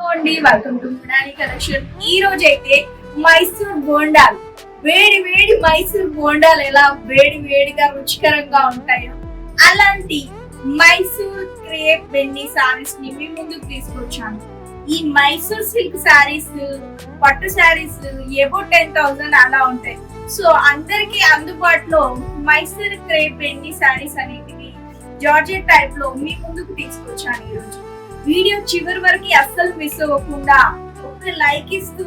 అండి welcome to మునాని collection ఈ రోజు అయితే మైసూర్ బోండాలు. వేడి వేడి మైసూర్ బోండాలు ఎలా వేడి వేడిగా రుచికరంగా ఉంటాయో అలాంటి మైసూర్ క్రేప్ బెన్ని సారీస్ని మీ ముందుకు తీసుకొచ్చాను. ఈ మైసూర్ సిల్క్ సారీస్ పట్టు సారీస్ ఏవో టెన్ థౌసండ్ అలా ఉంటాయి. సో అందరికి అందుబాటులో మైసూర్ క్రేప్ బెన్ని సారీస్ అనేటివి జార్జెట్ టైప్లో మీ ముందుకు తీసుకొచ్చాను ఈరోజు వీడియో చివరి వరకు అస్సలు మిస్ అవ్వకుండా ఒక లైక్ ఇస్తూ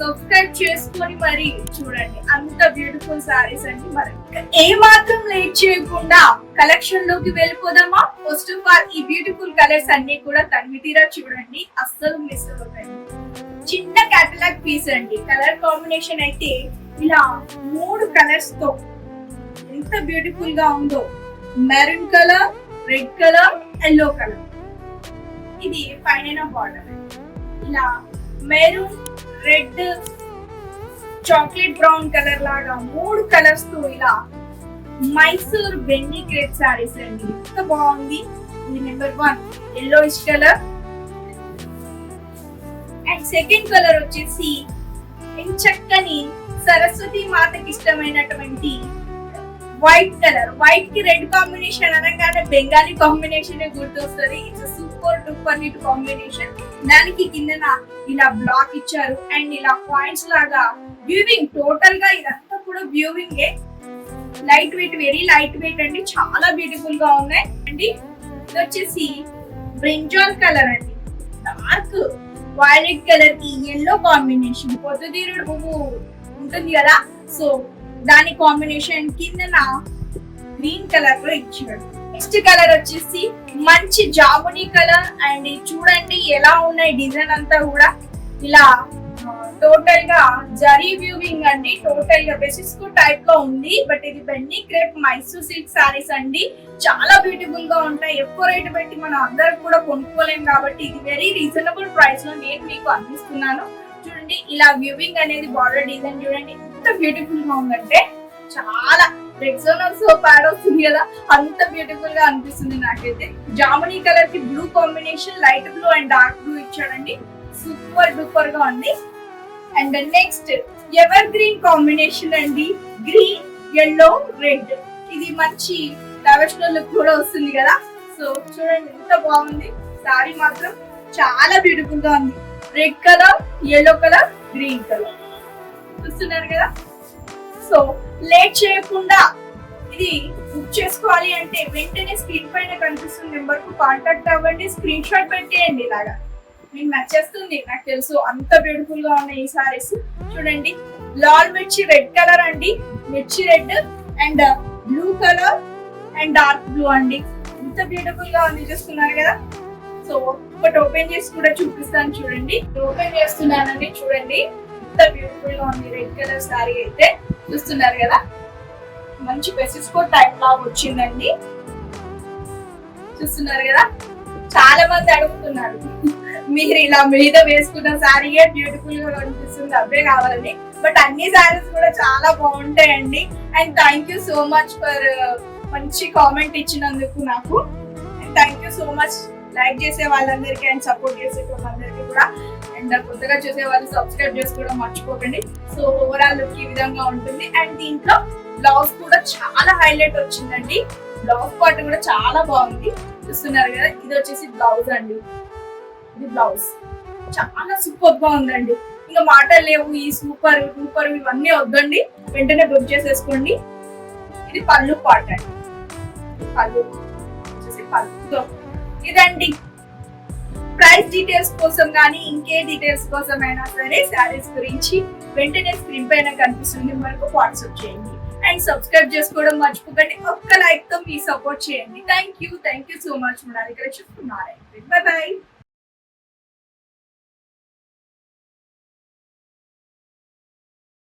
సబ్స్క్రైబ్ చేసుకొని మరి చూడండి. అంత బ్యూటిఫుల్ సారీస్ అండి మరి. ఏ మాత్రం లేట్ చేయకుండా కలెక్షన్లోకి వెళ్ళిపోదామా? ఫస్ట్ ఆఫ్ ఆల్ ఈ బ్యూటిఫుల్ కలర్స్ అన్ని కూడా తనివితీరా చూడండి. అస్సలు మిస్ అవ్వకండి. చిన్న కేటలాగ్ పీస్ అండి. కలర్ కాంబినేషన్ అయితే ఇలా మూడు కలర్స్తో ఎంత బ్యూటిఫుల్గా ఉందో. Maroon colour red colour yellow colour ఇది పైన బార్డర్ ఇలా maroon red chocolate brown colour లాగా మూడు కలర్స్తో ఇలా మైసూర్ బెండి క్రేప్ సారీస్ అండి. ఎంత బాగుంది. ఇది number one yellow colour and second colour వచ్చేసి చక్కని సరస్వతి మాతకి ఇష్టమైనటువంటి వైట్ కలర్ వైట్కి రెడ్ కాంబినేషన్ అనగానే బెంగాలీ కాంబినేషన్ గుర్తొస్తుంది. It's super duper neat combination దానికి కిందన ఇలా బ్లాక్ ఇచ్చారు. అండ్ ఇలా పాయింట్స్ లాగా వ్యూవింగ్ టోటల్గా ఇదంతా కూడా weaving light weight very light weight అండి. చాలా బ్యూటిఫుల్గా ఉన్నాయి. అండి ఇది వచ్చేసి బ్రింజాల్ కలర్ అండి. డార్క్ వైలెట్ కలర్కి ఎల్లో కాంబినేషన్ పొద్దుతీరుడు పువ్వు ఉంటుంది కదా. సో దాని కాంబినేషన్ కిందన గ్రీన్ కలర్లో ఇచ్చాడు. నెక్స్ట్ కలర్ వచ్చేసి మంచి జాముని కలర్ అండ్ చూడండి ఎలా ఉన్నాయి డిజైన్ అంతా కూడా. ఇలా టోటల్గా జరీ వ్యూవింగ్ అండి. టోటల్గా బెసిస్కో టైప్లో ఉంది. బట్ ఇది Binny crepe Mysore silk sarees అండి. చాలా బ్యూటిఫుల్గా ఉంటాయి. ఎక్కువ రేటు పెట్టి మనం అందరం కూడా కొనుక్కోలేం కాబట్టి ఇది వెరీ రీజనబుల్ ప్రైస్లో నేను మీకు అందిస్తున్నాను. చూడండి ఇలా వ్యూవింగ్ అనేది బార్డర్ డిజైన్ చూడండి. ఎంత బ్యూటిఫుల్గా ఉందంటే చాలా. రెగ్జోనల్ సో ప్యాడ్ వస్తుంది కదా అంత బ్యూటిఫుల్గా అనిపిస్తుంది నాకైతే. జామునీ కలర్కి blue combination light blue and dark blue ఇచ్చాడండి. సూపర్ డూపర్గా ఉంది. And next evergreen combination అండి. గ్రీన్ ఎల్లో రెడ్ ఇది మంచి డైవర్షనల్ లుక్ కూడా వస్తుంది కదా. సో చూడండి ఎంత బాగుంది. సారీ మాత్రం చాలా బ్యూటిఫుల్గా ఉంది. Red colour yellow colour green colour చూస్తున్నారు కదా? సో లేట్ చేయకుండా ఇది బుక్ చేసుకోవాలి అంటే వెంటనే స్క్రీన్ పైన కనిపిస్తున్న నెంబర్కు కాంటాక్ట్ అవ్వండి స్క్రీన్ షాట్ పెట్టేయండి ఇలాగా. మీకు నచ్చేస్తుంది నాకు తెలుసు అంత బ్యూటిఫుల్గా ఉన్నాయి ఈ సారీస్ చూడండి లాల్ మిర్చి రెడ్ కలర్ అండి మిర్చి red and blue colour and dark blue అండి. ఎంత బ్యూటిఫుల్గా ఉంది చూస్తున్నారు కదా? సో ఒకటి ఓపెన్ చేసి కూడా చూపిస్తాను చూడండి. ఓపెన్ చేస్తున్నానండి చూడండి. ఎంత బ్యూటిఫుల్గా ఉంది రెడ్ కలర్ శారీ అయితే చూస్తున్నారు కదా. మంచి పెసిస్కో టైప్ లాగా వచ్చిందండి. చూస్తున్నారు కదా? చాలా మంది అడుగుతున్నారు. మీరు ఇలా మీద వేసుకున్న సారీయే బ్యూటిఫుల్గా కనిపిస్తుంది అవే కావాలని. బట్ అన్ని సారీస్ కూడా చాలా బాగుంటాయండి. And thank you so much for మంచి కామెంట్ ఇచ్చినందుకు నాకు. And thank you so much like చేసే వాళ్ళందరికీ అండ్ సపోర్ట్ చేసే వాళ్ళందరికీ కూడా. అండ్ కొత్తగా చూసే వాళ్ళు సబ్స్క్రైబ్ చేసుకోవడం మర్చిపోకండి. సో ఓవరాల్ లుక్ ఈ విధంగా ఉంటుంది. అండ్ దీంట్లో బ్లౌజ్ కూడా చాలా హైలైట్ వచ్చిందండి. బ్లౌజ్ పార్ట్ కూడా చాలా బాగుంది. చూస్తున్నారు కదా ఇది వచ్చేసి బ్లౌజ్ అండి. ఇది బ్లౌజ్ చాలా సూపర్గా ఉందండి. ఇంకా మాటలు లేవు. ఈ సూపర్ సూపర్ ఇవన్నీ వద్దండి. వెంటనే బుక్ చేసేసుకోండి. ఇది పళ్ళు పాట అండి పళ్ళు. వచ్చేసి పళ్ళు. ఇదండి. ప్రైస్ డీటెయిల్స్ కోసం కానీ ఇంకే డీటెయిల్స్ కోసం అయినా సరే శారీస్ గురించి వెంటనే స్క్రీన్ పైన కనిపిస్తుంది. వరకు వాట్సాప్ చేయండి. అండ్ సబ్స్క్రైబ్ చేసుకోవడం మర్చిపోకండి. ఒక్క లైక్తో మీ సపోర్ట్ చేయండి. Thank you thank you so much మన దగ్గర చెప్తున్నారా బాయ్